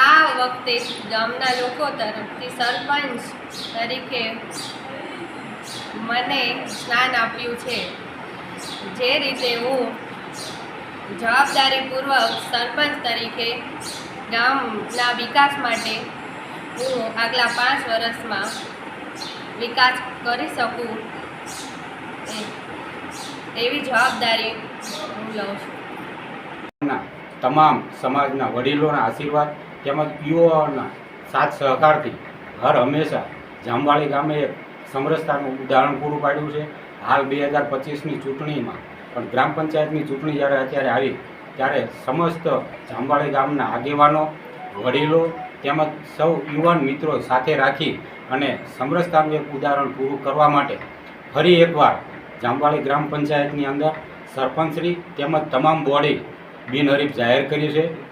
આ વખતે ગામના લોકો તરફથી સરપંચ તરીકે મને સ્નાન આપ્યું છે. જે રીતે હું જવાબદારીપૂર્વક સરપંચ તરીકે ગામના વિકાસ માટે હું આગલા પાંચ વર્ષમાં વિકાસ કરી શકું એવી જવાબદારી હું લઉં છું. તમામ સમાજના વડીલોના આશીર્વાદ તેમજ યુવાઓના સાથ સહકારથી હર હંમેશા જામવાળી ગામે એક સમરસતાનું ઉદાહરણ પૂરું પાડ્યું છે. હાલ બે હજાર પચીસની ચૂંટણીમાં પણ ગ્રામ પંચાયતની ચૂંટણી જ્યારે અત્યારે આવી ત્યારે સમસ્ત જામવાળી ગામના આગેવાનો, વડીલો તેમજ સૌ યુવાન મિત્રો સાથે રાખી અને સમરસતાનું એક ઉદાહરણ પૂરું કરવા માટે ફરી એકવાર જામવાળી ગ્રામ પંચાયતની અંદર સરપંચશ્રી તેમજ તમામ બોડી બિનહરીફ જાહેર કરી છે.